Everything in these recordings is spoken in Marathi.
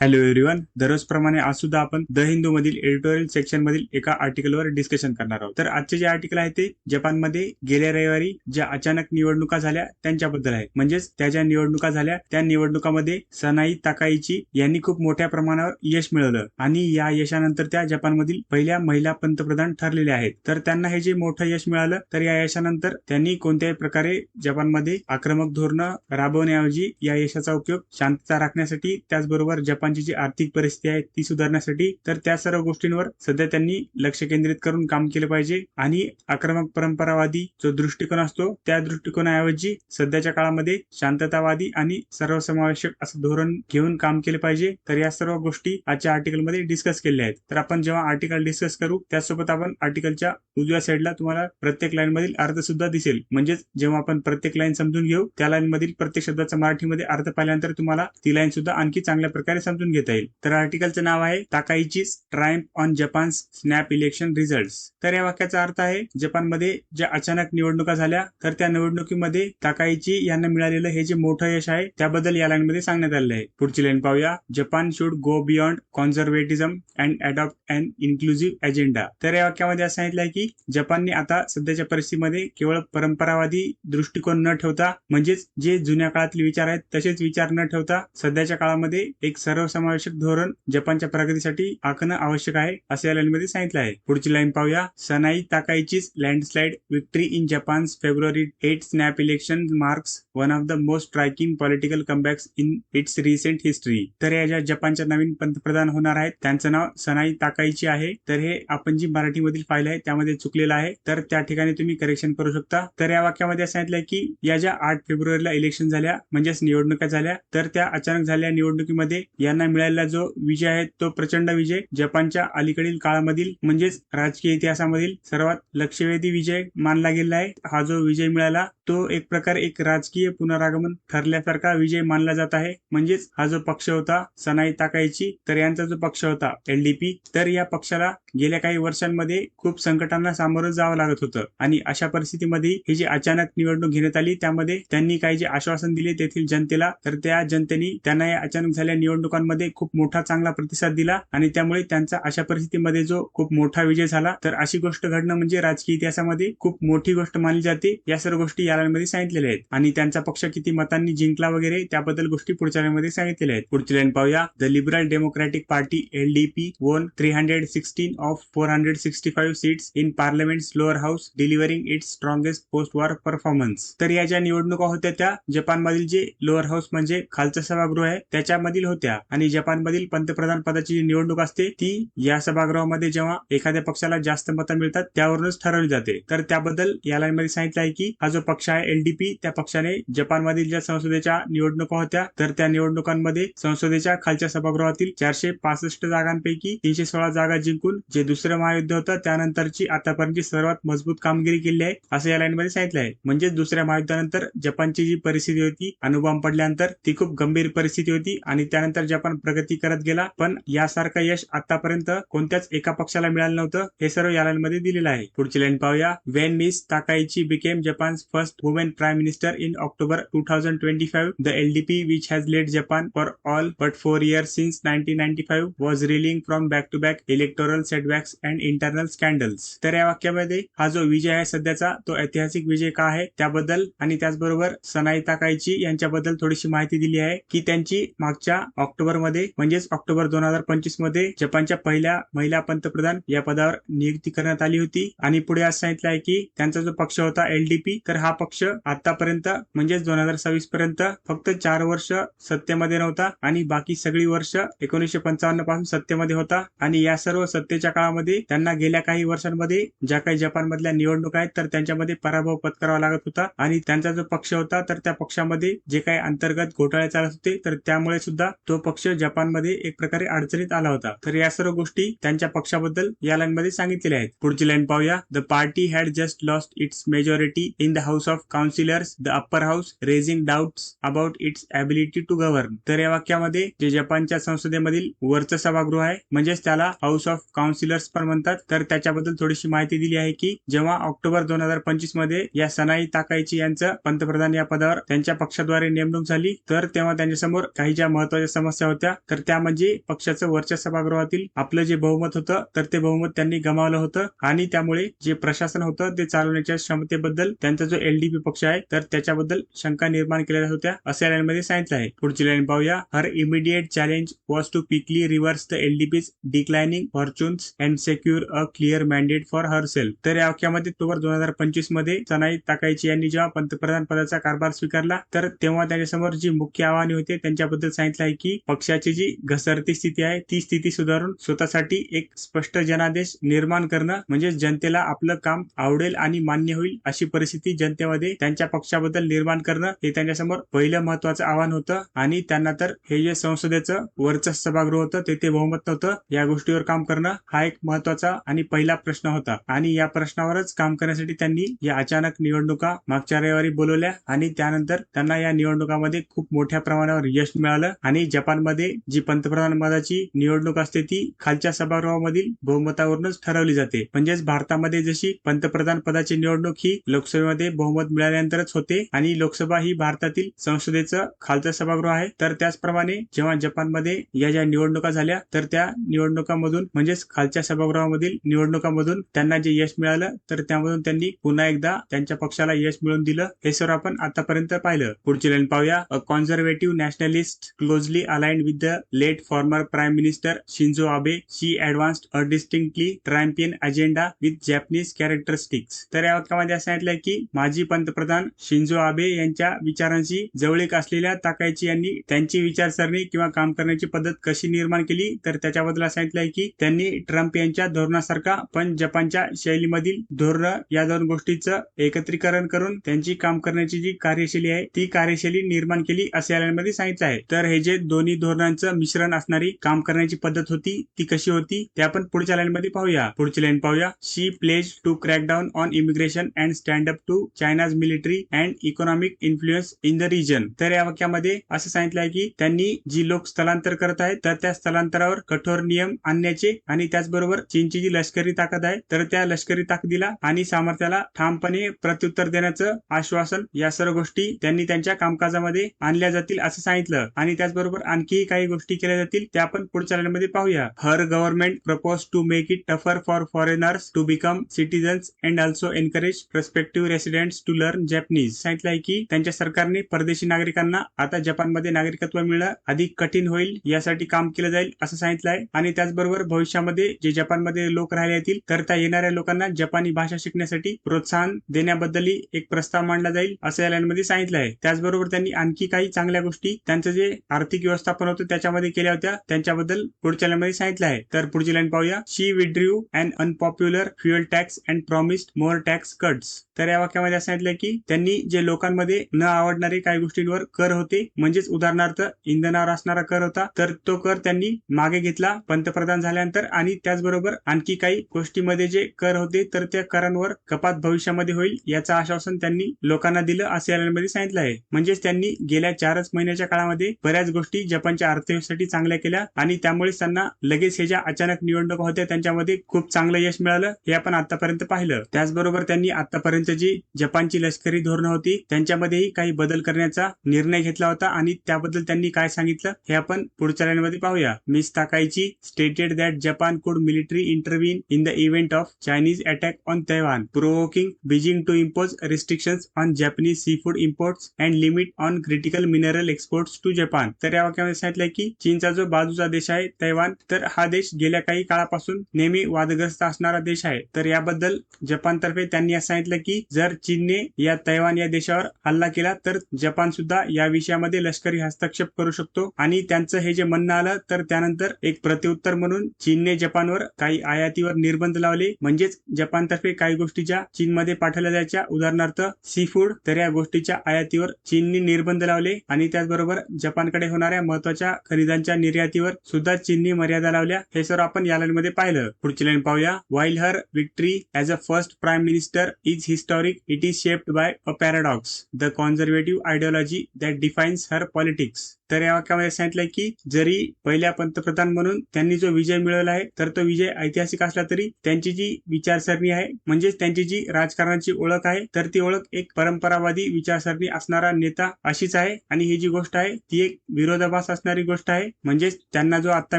हॅलो एव्हरीवन दररोजप्रमाणे आज सुद्धा आपण द हिंदू मधील एडिटोरियल सेक्शन मधील एका आर्टिकलवर डिस्कशन करणार आहोत. तर आजचे जे आर्टिकल आहे ते जपानमध्ये गेल्या रविवारी ज्या अचानक निवडणुका झाल्या त्यांच्याबद्दल आहे. म्हणजेच त्या ज्या निवडणुका झाल्या त्या निवडणुकामध्ये सनाई ताकाईची यांनी खूप मोठ्या प्रमाणावर यश मिळवलं. आणि या यशानंतर त्या जपानमधील पहिल्या महिला पंतप्रधान ठरलेल्या आहेत. तर त्यांना हे जे मोठं यश मिळालं तर या यशानंतर त्यांनी कोणत्याही प्रकारे जपानमध्ये आक्रमक धोरणं राबवण्याऐवजी या यशाचा उपयोग शांतता राखण्यासाठी त्याचबरोबर जपान जपानची जी आर्थिक परिस्थिती आहे ती सुधारण्यासाठी तर त्या सर्व गोष्टींवर सध्या त्यांनी लक्ष केंद्रित करून काम केलं पाहिजे. आणि आक्रमक परंपरावादी जो दृष्टिकोन असतो त्या दृष्टिकोनाऐवजी सध्याच्या काळामध्ये शांततावादी आणि सर्वसमावेशक असं धोरण घेऊन काम केलं पाहिजे. तर या सर्व गोष्टी आजच्या आर्टिकलमध्ये डिस्कस केल्या आहेत. तर आपण जेव्हा आर्टिकल डिस्कस करू त्यासोबत आपण आर्टिकलच्या उजव्या साईडला तुम्हाला प्रत्येक लाईन मधील अर्थ सुद्धा दिसेल. म्हणजेच जेव्हा आपण प्रत्येक लाईन समजून घेऊ त्या लाईन मधील प्रत्येक शब्दाचा मराठीमध्ये अर्थ पाहिल्यानंतर तुम्हाला ती लाईन सुद्धा आणखी चांगल्या प्रकारे समजून घेता येईल. तर आर्टिकलचं नाव आहे ताकाईचीच triumph on Japan snap election result तर या वाक्याचा अर्थ आहे जपानमध्ये ज्या अचानक निवडणुका झाल्या तर त्या निवडणुकीमध्ये ताकाईची यांना मिळालेलं हे जे मोठं यश आहे त्याबद्दल या लाईनमध्ये सांगण्यात आलेलं आहे. पुढची लाईन पाहूया. Japan should go beyond conservatism and adopt and inclusive agenda तर या वाक्यामध्ये असं सांगितलं आहे की जपानने आता सध्याच्या परिस्थितीमध्ये केवळ परंपरावादी दृष्टिकोन न ठेवता म्हणजेच जे जुन्या काळातले विचार आहेत तसेच विचार न ठेवता सध्याच्या काळामध्ये एक सर्वसमावेशक धोरण जपानच्या प्रगतीसाठी आखणं आवश्यक आहे असं या लाईनमध्ये सांगितलं आहे. पुढची लाईन पाहूया. Sanae ताकाईचीच landslide victory in Japan's February eight snap election marks one of the most striking political comebacks in its recent history तर या ज्या जपानच्या नवीन पंतप्रधान होणार आहेत त्यांचं नाव सनाई ताकाईची आहे. तर हे आपण जी मराठीमधील फाईल आहे त्यामध्ये चुकलेलं आहे. तर त्या ठिकाणी तुम्ही करेक्शन करू शकता. तर या वाक्यामध्ये सांगितलंय की या ज्या आठ फेब्रुवारीला इलेक्शन झाल्या म्हणजेच निवडणुका झाल्या तर त्या अचानक झालेल्या निवडणुकीमध्ये या त्यांना मिळालेला जो विजय आहे तो प्रचंड विजय जपानच्या अलीकडील काळामधील म्हणजेच राजकीय इतिहासामधील सर्वात लक्षवेधी विजय मानला गेला आहे. हा जो विजय मिळाला तो एक प्रकारे एक राजकीय पुनरागमन ठरल्यासारखा विजय मानला जात आहे. म्हणजेच हा जो पक्ष होता सनाई ताकायची तर यांचा जो पक्ष होता एलडीपी तर या पक्षाला गेल्या काही वर्षांमध्ये खूप संकटांना सामोरं जावं लागत होतं. आणि अशा परिस्थितीमध्ये ही जी अचानक निवडणूक घेण्यात आली त्यामध्ये त्यांनी काही जे आश्वासन दिले तेथील जनतेला तर त्या जनतेने त्यांना या अचानक झालेल्या निवडणुकांमध्ये खूप मोठा चांगला प्रतिसाद दिला आणि त्यामुळे त्यांचा अशा परिस्थितीमध्ये जो खूप मोठा विजय झाला. तर अशी गोष्ट घडणं म्हणजे राजकीय इतिहासामध्ये खूप मोठी गोष्ट मानली जाते. या सर्व गोष्टी या सांगितलेल्या आहेत. आणि त्यांचा पक्ष किती मतांनी जिंकला वगैरे त्याबद्दल गोष्टी पुढच्या मध्ये सांगितलेल्या आहेत. पुढची लाईन पाहूया. The Liberal Democratic Party LDP won three hundred sixteen of four hundred sixty five seats in parliament lower house delivering its strongest post war performance तर या ज्या निवडणुका होत्या त्या जपानमधील जे लोअर हाऊस म्हणजे खालचं सभागृह आहे त्याच्यामधील होत्या. आणि जपानमधील पंतप्रधान पदाची जी निवडणूक असते ती या सभागृहामध्ये जेव्हा एखाद्या पक्षाला जास्त मतं मिळतात त्यावरूनच ठरवली जाते. तर त्याबद्दल या लाईन मध्ये सांगितलं आहे की हा जो पक्ष आहे एलडीपी त्या पक्षाने जपानमधील ज्या संसदेच्या निवडणुका होत्या तर त्या निवडणुकांमध्ये संसदेच्या खालच्या सभागृहातील चारशे पासष्ट जागांपैकी तीनशे सोळा जागा जिंकून जे दुसरं महायुद्ध होतं त्यानंतरची आतापर्यंतची सर्वात मजबूत कामगिरी केली आहे असं या लाईन मध्ये सांगितलं आहे. म्हणजेच दुसऱ्या महायुद्धानंतर जपानची जी परिस्थिती होती अणुबॉम्ब पडल्यानंतर ती खूप गंभीर परिस्थिती होती आणि त्यानंतर जपान प्रगती करत गेला. पण यासारखं यश आतापर्यंत कोणत्याच एका पक्षाला मिळालं नव्हतं. हे सर्व या लाईनमध्ये दिलेलं आहे. पुढची लाईन पाहूया. When Miss Takaichi became Japan first women prime minister in October 2025. The LDP, which has led Japan for all but four years since 1995, was reeling from back-to-back electoral setbacks and internal scandals. तर या वाक्यामध्ये हा जो विजय आहे सध्याचा तो ऐतिहासिक विजय का आहे? त्याबद्दल आणि त्याचबरोबर सनाई ताकाईची यांच्याबद्दल थोडीशी माहिती दिली आहे की त्यांची मागच्या ऑक्टोबर मध्ये म्हणजेच ऑक्टोबर दोन हजार पंचवीसमध्ये जपानच्या पहिल्या महिला पंतप्रधान या पदावर नियुक्ती करण्यात आली होती. आणि पुढे असं सांगितलं आहे की त्यांचा जो पक्ष होता एलडीपी तर हा पक्ष आतापर्यंत म्हणजेच दोन हजार सव्वीस पर्यंत फक्त चार वर्ष सत्तेमध्ये नव्हता आणि बाकी सगळी वर्ष एकोणीशे पंचावन्नपासून सत्तेमध्ये होता. आणि या सर्व सत्तेच्या काळामध्ये त्यांना गेल्या काही वर्षांमध्ये ज्या काही जपानमधल्या निवडणुका आहेत तर त्यांच्यामध्ये पराभव पत्करावा लागत होता. आणि त्यांचा जो पक्ष होता तर त्या पक्षामध्ये जे काही अंतर्गत घोटाळे चालत होते तर त्यामुळे सुद्धा तो पक्ष जपानमध्ये एक प्रकारे अडचणीत आला होता. तर या सर्व गोष्टी त्यांच्या पक्षाबद्दल या लाईन मध्ये सांगितलेल्या आहेत. पुढची लाईन पाहूया. The party had just lost its majority in the House of Councillors the upper house raising doubts about its ability to govern तर या वाक्यामध्ये जे जपानच्या संसदेमधील वरचं सभागृह आहे म्हणजेच त्याला हाऊस ऑफ काउन्सिलर्स पण म्हणतात. तर त्याच्याबद्दल थोडीशी माहिती दिली आहे की जेव्हा ऑक्टोबर दोन हजार पंचवीसमध्ये या सनाई ताकाईची यांचं पंतप्रधान या पदावर त्यांच्या पक्षाद्वारे नेमणूक झाली तर तेव्हा त्यांच्यासमोर काही ज्या महत्त्वाच्या समस्या परीक्षा होत्या तर त्या म्हणजे पक्षाचं वरच्या सभागृहातील आपलं जे बहुमत होतं तर ते बहुमत त्यांनी गमावलं होतं. आणि त्यामुळे जे प्रशासन होतं ते चालवण्याच्या क्षमतेबद्दल त्यांचा जो एलडीपी पक्ष आहे तर त्याच्याबद्दल शंका निर्माण केलेल्या होत्या असे या लाईनमध्ये सांगितलं आहे. पुढची लाईन पाहूया. Her immediate challenge was to quickly reverse the LDP's declining fortunes and secure a clear mandate for herself तर या वाक्यामध्ये ऑक्टोबर दोन हजार पंचवीसमध्ये सनाई ताकायची यांनी जेव्हा पंतप्रधान पदाचा कारभार स्वीकारला तर तेव्हा त्यांच्यासमोर जी मुख्य आव्हाने होते त्यांच्याबद्दल सांगितलं आहे की पक्षाची जी घसरती स्थिती आहे ती स्थिती सुधारून स्वतःसाठी एक स्पष्ट जनादेश निर्माण करणं म्हणजे जनतेला आपलं काम आवडेल आणि मान्य होईल अशी परिस्थिती जनतेमध्ये त्यांच्या पक्षाबद्दल निर्माण करणं हे त्यांच्यासमोर पहिलं महत्वाचं आव्हान होतं. आणि त्यांना तर हे जे संसदेचं वरचं सभागृह होतं तेथे बहुमत नव्हतं. या गोष्टीवर काम करणं हा एक महत्त्वाचा आणि पहिला प्रश्न होता. आणि या प्रश्नावरच काम करण्यासाठी त्यांनी या अचानक निवडणुका मागच्या रविवारी बोलवल्या आणि त्यानंतर त्यांना या निवडणुकामध्ये खूप मोठ्या प्रमाणावर यश मिळालं. आणि जपान मध्ये जी पंतप्रधान पदाची निवडणूक असते ती खालच्या सभागृहामधील बहुमतावरूनच ठरवली जाते. म्हणजेच भारतामध्ये जशी पंतप्रधान पदाची निवडणूक ही लोकसभेमध्ये बहुमत मिळाल्यानंतरच होते आणि लोकसभा ही भारतातील संसदेचं खालचं सभागृह आहे तर त्याचप्रमाणे जेव्हा जपानमध्ये या ज्या निवडणुका झाल्या तर त्या निवडणुकामधून म्हणजेच खालच्या सभागृहामधील निवडणुकामधून त्यांना जे यश मिळालं तर त्यामधून त्यांनी पुन्हा एकदा त्यांच्या पक्षाला यश मिळवून दिलं हे सर्व आपण आतापर्यंत पाहिलं. पुढची लाईन पाहूया. A conservative nationalist closely aligned with the late former prime minister Shinzo Abe she advanced a distinctly Trumpian agenda with Japanese characteristics. तर या वाक्यामध्ये असं सांगितलंय की माजी पंतप्रधान शिंजो आबे यांच्या विचारांशी जवळीक असलेल्या ताकायची यांनी त्यांची विचारसरणी किंवा काम करण्याची पद्धत कशी निर्माण केली तर त्याच्याबद्दल सांगितलंय की त्यांनी ट्रम्प यांच्या धोरणासारखा पण जपानच्या शैलीमधील धोरण या दोन गोष्टीचं एकत्रीकरण करून त्यांची काम करण्याची जी कार्यशैली आहे ती कार्यशैली निर्माण केली असे सांगितलं आहे तर हे जे दोन्ही धोरणांचं मिश्रण असणारी काम करण्याची पद्धत होती ती कशी होती? ते आपण पुढच्या लाईन मध्ये पाहूया. पुढची लाईन पाहूया. She pledge to crack down on immigration and stand up to China's military and economic influence in the region तर या वाक्यामध्ये असं सांगितलं आहे की त्यांनी जी लोक स्थलांतर करत आहेत तर त्या स्थलांतरावर कठोर नियम आणण्याचे आणि त्याचबरोबर चीनची जी लष्करी ताकद आहे तर त्या लष्करी ताकदीला आणि सामर्थ्याला ठामपणे प्रत्युत्तर देण्याचं आश्वासन या सर्व गोष्टी त्यांनी त्यांच्या कामकाजामध्ये आणल्या जातील असं सांगितलं. आणि त्याचबरोबर आणखी आणखी काही गोष्टी केल्या जातील त्या आपण पुढच्या मध्ये पाहूया. Her government propose to make it tougher for foreigners to become citizens and also encourage prospective residents to learn Japanese सांगितलं आहे की त्यांच्या सरकारने परदेशी नागरिकांना आता जपानमध्ये नागरिकत्व मिळणं अधिक कठीण होईल यासाठी काम केलं जाईल असं सांगितलं आहे आणि त्याचबरोबर भविष्यामध्ये जे जपानमध्ये लोक राहिले येतील तर त्या येणाऱ्या लोकांना जपानी भाषा शिकण्यासाठी प्रोत्साहन देण्याबद्दलही एक प्रस्ताव मांडला जाईल असं या लाईनमध्ये सांगितलं आहे त्याचबरोबर त्यांनी आणखी काही चांगल्या गोष्टी त्यांचं जे आर्थिक व्यवस्था व्यवस्थापन होतो त्याच्यामध्ये केल्या होत्या. त्यांच्याबद्दल पुढच्या लाईनमध्ये सांगितलं आहे. तर पुढची लाईन पाहूया. She withdrew and unpopular fuel tax and promised more tax cuts तर या वाक्यामध्ये सांगितलं की त्यांनी जे लोकांमध्ये न आवडणारे काही गोष्टींवर कर होते म्हणजेच उदाहरणार्थ इंधनावर असणारा कर होता तर तो कर त्यांनी मागे घेतला पंतप्रधान झाल्यानंतर. आणि त्याचबरोबर आणखी काही गोष्टीमध्ये जे कर होते तर त्या करांवर कपात भविष्यामध्ये होईल याचं आश्वासन त्यांनी लोकांना दिलं असे सांगितलं आहे. म्हणजेच त्यांनी गेल्या चारच महिन्याच्या काळामध्ये बऱ्याच गोष्टी जपानच्या अर्थव्यवस्थेसाठी चांगल्या केल्या आणि त्यामुळेच त्यांना लगेच हे ज्या अचानक निवडणुका होत्या त्यांच्यामध्ये खूप चांगलं यश मिळालं हे आपण आतापर्यंत पाहिलं. त्याचबरोबर त्यांनी आतापर्यंत जी जपानची लष्करी धोरणं होती त्यांच्यामध्येही काही बदल करण्याचा निर्णय घेतला होता आणि त्याबद्दल त्यांनी काय सांगितलं हे आपण पुढच्या लाईनमध्ये पाहूया. Miss Takaichi stated that Japan could military intervene in the event of Chinese attack on Taiwan provoking Beijing to impose restrictions on Japanese seafood imports and limit on critical mineral exports to Japan. तर या वाक्यामध्ये सांगितलं की चीनचा जो बाजूचा देश आहे तैवान तर हा देश गेल्या काही काळापासून नेहमी वादग्रस्त असणारा देश आहे. तर याबद्दल जपानतर्फे त्यांनी असं सांगितलं की जर चीनने या तैवान या देशावर हल्ला केला तर जपान सुद्धा या विषयामध्ये लष्करी हस्तक्षेप करू शकतो. आणि त्यांचं हे जे म्हणणं आलं तर त्यानंतर एक प्रत्युत्तर म्हणून चीनने जपानवर काही आयातीवर निर्बंध लावले. म्हणजेच जपानतर्फे काही गोष्टीच्या चीनमध्ये पाठवल्या जायच्या. उदाहरणार्थ सी फूड तर या गोष्टीच्या आयातीवर चीनने निर्बंध लावले. आणि त्याचबरोबर जपानकडे होणाऱ्या महत्त्वाच्या खनिजांच्या निर्यातीवर सुद्धा चीनने मर्यादा लावल्या. हे सर्व आपण या मध्ये पाहिलं. पुढची लाईन पाहूया. While her victory as a first prime minister is historic it is shaped by a paradox the conservative ideology that defines her politics तर या वाक्यामध्ये सांगितलंय की जरी पहिल्या पंतप्रधान म्हणून त्यांनी जो विजय मिळवला आहे तर तो विजय ऐतिहासिक असला तरी त्यांची जी विचारसरणी आहे म्हणजेच त्यांची जी राजकारणाची ओळख आहे तर ती ओळख एक परंपरावादी विचारसरणी असणारा नेता अशीच आहे. आणि ही जी गोष्ट आहे ती एक विरोधाभास असणारी गोष्ट आहे. म्हणजेच त्यांना जो आता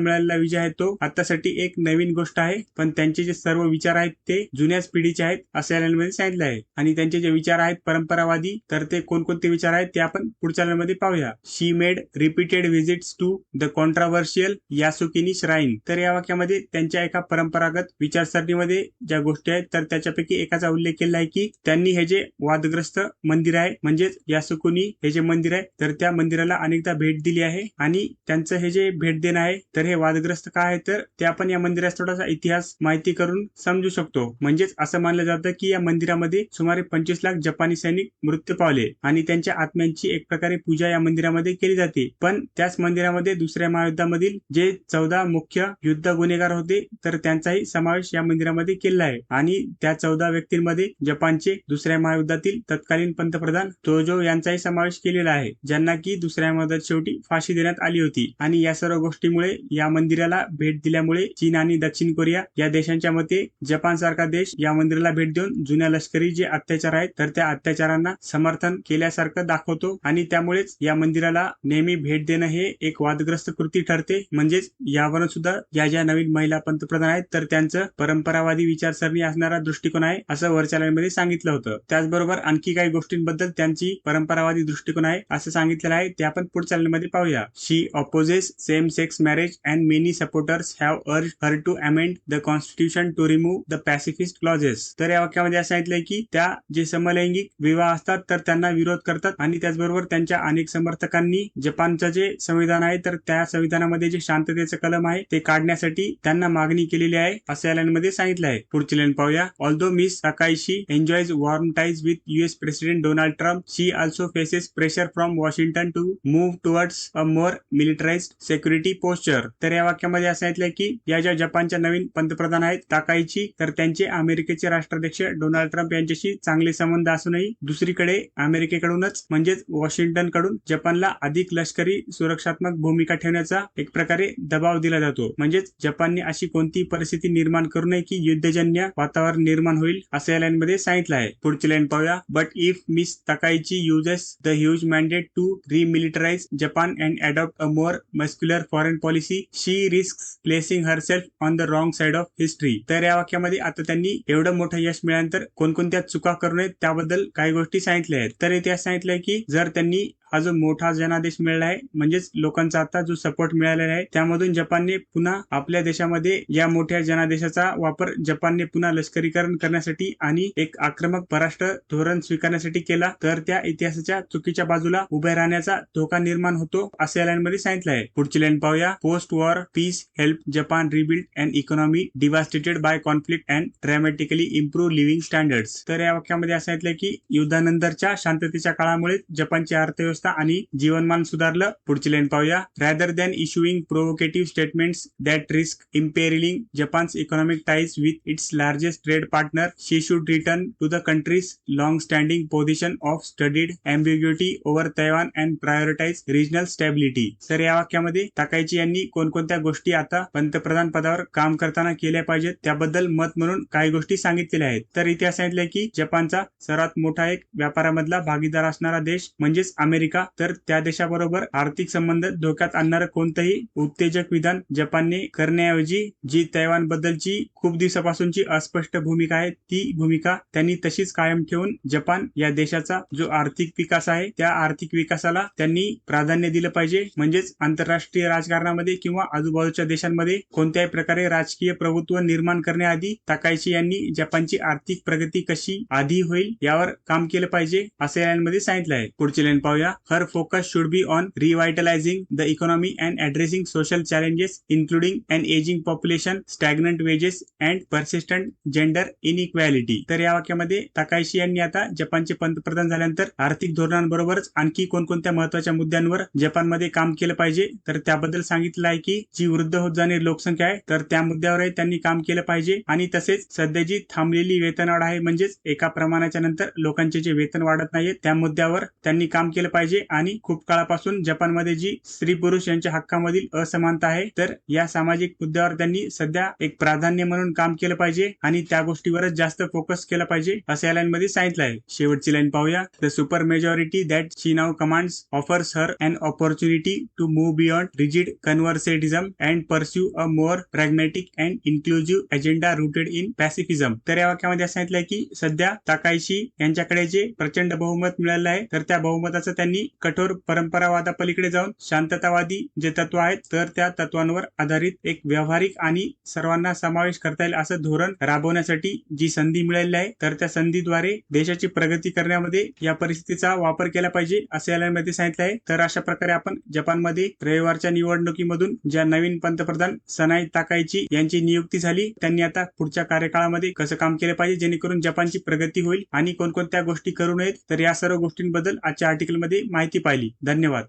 मिळालेला विजय आहे तो आतासाठी एक नवीन गोष्ट आहे. पण त्यांचे जे सर्व विचार आहेत ते जुन्याच पिढीचे आहेत असं मध्ये सांगितलं आहे. आणि त्यांचे जे विचार आहेत परंपरावादी तर ते कोणकोणते विचार आहेत ते आपण पुढच्या मध्ये पाहूया. She made repeated visits to the controversial Yasukuni shrine तर या वाक्यामध्ये त्यांच्या एका परंपरागत विचारसरणीमध्ये ज्या गोष्टी आहेत तर त्याच्यापैकी एकाचा उल्लेख केला आहे की त्यांनी हे जे वादग्रस्त मंदिर आहे म्हणजेच यासुकुनी हे जे मंदिर आहे तर त्या मंदिराला अनेकदा भेट दिली आहे. आणि त्यांचं हे जे भेट देणं आहे तर हे वादग्रस्त काय आहे तर ते आपण या मंदिराचा थोडासा इतिहास माहिती करून समजू शकतो. म्हणजेच असं मानलं जातं की या मंदिरामध्ये सुमारे पंचवीस लाख जपानी सैनिक मृत्यू पावले आणि त्यांच्या आत्म्यांची एक प्रकारे पूजा या मंदिरामध्ये केली जाते. पण त्याच मंदिरामध्ये दुसऱ्या महायुद्धामधील जे चौदा मुख्य युद्ध गुन्हेगार होते तर त्यांचाही समावेश या मंदिरामध्ये केला आहे. आणि त्या चौदा व्यक्तींमध्ये जपानचे दुसऱ्या महायुद्धातील तत्कालीन पंतप्रधान तोजो यांचाही समावेश केलेला आहे ज्यांना की दुसऱ्या महायुद्धात शेवटी फाशी देण्यात आली होती. आणि या सर्व गोष्टीमुळे या मंदिराला भेट दिल्यामुळे चीन आणि दक्षिण कोरिया या देशांच्या मते जपान सारखा देश या मंदिराला भेट देऊन जुन्या लष्करी जे अत्याचार आहेत तर त्या अत्याचारांना समर्थन केल्यासारखं दाखवतो. आणि त्यामुळेच या मंदिराला नेहमी भेट देणं हे एक वादग्रस्त कृती ठरते. म्हणजेच यावरून सुद्धा या ज्या नवीन महिला पंतप्रधान आहेत तर त्यांचं परंपरावादी विचारसरणी असणारा दृष्टिकोन आहे असं वरच्या सांगितलं होतं. त्याचबरोबर आणखी काही गोष्टींबद्दल त्यांची परंपरावादी दृष्टिकोन आहे असं सांगितलेलं आहे ते आपण पुढच्या मध्ये पाहूया. She opposes same sex marriage and many supporters have urge her to amend the constitution to remove the pacifist clauses तर या वाक्यामध्ये असं सांगितलंय की त्या जे समलैंगिक विवाह असतात तर त्यांना विरोध करतात आणि त्याचबरोबर त्यांच्या अनेक समर्थकांनी जपानचं जे संविधान आहे तर त्या संविधानामध्ये जे शांततेचं कलम आहे ते काढण्यासाठी त्यांना मागणी केलेली आहे असं या लाईनमध्ये सांगितलं आहे पुढची लाईन पाहूया. Although Miss Sakaishi enjoys warm ties with US president Donald Trump she also faces pressure from Washington to move towards a more militarised security posture तर या वाक्यामध्ये असं सांगितलंय की या ज्या जपानच्या नवीन पंतप्रधान आहेत ताकाईची तर त्यांचे अमेरिकेचे राष्ट्राध्यक्ष डोनाल्ड ट्रम्प यांच्याशी चांगले संबंध असूनही दुसरीकडे अमेरिकेकडूनच म्हणजेच वॉशिंग्टनकडून जपानला अधिक लष्करी सुरक्षात्मक भूमिका ठेवण्याचा एक प्रकारे दबाव दिला जातो. म्हणजेच जपानने अशी कोणती परिस्थिती निर्माण करू नये की युद्धजन्य वातावरण निर्माण होईल असं या लाईन मध्ये सांगितलं आहे. पुढची लाईन पाहूया. But if Miss Takaichi uses the huge mandate to remilitarise Japan and adopt a more muscular foreign policy she risk placing herself on the wrong side of history तर या वाक्यामध्ये आता त्यांनी एवढं मोठं यश मिळाल्यानंतर कोणकोणत्या चुका करू नयेत त्याबद्दल काही गोष्टी सांगितल्या आहेत. तर इतिहास सांगितलंय की जर त्यांनी हा जो मोठा जनादेश मिळाला आहे म्हणजेच लोकांचा आता जो सपोर्ट मिळालेला आहे त्यामधून जपानने पुन्हा आपल्या देशामध्ये या मोठ्या जनादेशाचा वापर जपानने पुन्हा लष्करीकरण करण्यासाठी आणि एक आक्रमक पराष्ट्र धोरण स्वीकारण्यासाठी केला. तर त्या इतिहासाच्या चुकीच्या बाजूला उभे राहण्याचा धोका निर्माण होतो असे या लाईनमध्ये सांगितलं आहे. पुढची लाईन पाहूया. Post war peace help Japan rebuild and economy devastated by conflict and dramatically improve living standards तर या वाक्यामध्ये असं सांगितलं की युद्धानंतरच्या शांततेच्या काळामुळे जपानची अर्थव्यवस्था आणि जीवनमान सुधारलं. पुढची लाईन पाहूया. Rather than issuing provocative statements that risk imperilling Japan's economic ties with its largest trade partner she should return to the country's long standing position of studied ambiguity over Taiwan and prioritise regional stability तर या वाक्यामध्ये ताकायची यांनी कोणकोणत्या गोष्टी आता पंतप्रधान पदावर काम करताना केल्या पाहिजेत? त्याबद्दल मत म्हणून काही गोष्टी सांगितलेल्या आहेत. तर इतिहास सांगितलं की जपानचा सर्वात मोठा एक व्यापारामधला भागीदार असणारा देश म्हणजेच अमेरिका. तर त्या देशाबरोबर आर्थिक संबंध धोक्यात आणणारं कोणतंही उत्तेजक विधान जपानने करण्याऐवजी जी तैवान बद्दलची खूप दिवसापासूनची अस्पष्ट भूमिका आहे ती भूमिका त्यांनी तशीच कायम ठेवून जपान या देशाचा जो आर्थिक विकास आहे त्या आर्थिक विकासाला त्यांनी प्राधान्य दिलं पाहिजे. म्हणजेच आंतरराष्ट्रीय राजकारणामध्ये किंवा आजूबाजूच्या देशांमध्ये कोणत्याही प्रकारे राजकीय प्रभुत्व निर्माण करण्याआधी ताकायची यांनी जपानची आर्थिक प्रगती कशी आधी होईल यावर काम केलं पाहिजे असं यांमध्ये सांगितलं आहे. पुढची लाईन पाहूया. हर focus should be on revitalizing the economy and addressing social challenges, including an aging population, stagnant wages, and persistent gender inequality. तर या वाक्यामध्ये ताकायशी यांनी आता जपानचे पंतप्रधान झाल्यानंतर आर्थिक धोरणांबरोबरच आणखी कोणकोणत्या महत्त्वाच्या मुद्द्यांवर जपानमध्ये काम केलं पाहिजे? तर त्याबद्दल सांगितलं आहे की जी वृद्ध होत जाणारी लोकसंख्या आहे तर त्या मुद्द्यावरही त्यांनी काम केलं पाहिजे. आणि तसेच सध्या जी थांबलेली वेतनवाढ आहे म्हणजेच एका प्रमाणाच्या नंतर लोकांचे जे वेतन वाढत नाहीये त्या मुद्द्यावर त्यांनी काम केलं पाहिजे. पाहिजे आणि खूप काळापासून जपानमध्ये जी स्त्री पुरुष यांच्या हक्कामधील असमानता आहे तर या सामाजिक मुद्द्यावर त्यांनी सध्या एक प्राधान्य म्हणून काम केलं पाहिजे आणि त्या गोष्टीवरच जास्त फोकस केला पाहिजे असं या लाईन मध्ये सांगितलं आहे. शेवटची लाईन पाहूया. The super majority that she now commands offers her an opportunity to move beyond rigid conservatism and pursue a more pragmatic and inclusive agenda rooted in pacifism तर या वाक्यामध्ये सांगितलंय की सध्या ताकायशी यांच्याकडे जे प्रचंड बहुमत मिळालं आहे तर त्या बहुमताचं त्यांनी कठोर परंपरावादापलीकडे जाऊन शांततावादी जे तत्व आहेत तर त्या तत्वांवर आधारित एक व्यावहारिक आणि सर्वांना समावेश करता येईल असं धोरण राबवण्यासाठी जी संधी मिळालेली आहे तर त्या संधीद्वारे देशाची प्रगती करण्यामध्ये या परिस्थितीचा वापर केला पाहिजे असे यामध्ये सांगितलं आहे. तर अशा प्रकारे आपण जपानमध्ये रविवारच्या निवडणुकीमधून ज्या नवीन पंतप्रधान सनाई ताकायची यांची नियुक्ती झाली त्यांनी आता पुढच्या कार्यकाळामध्ये कसं काम केलं पाहिजे जेणेकरून जपानची प्रगती होईल आणि कोणकोणत्या गोष्टी करू नयेत. तर या सर्व गोष्टींबद्दल आजच्या आर्टिकलमध्ये माहिती पाहिली. धन्यवाद.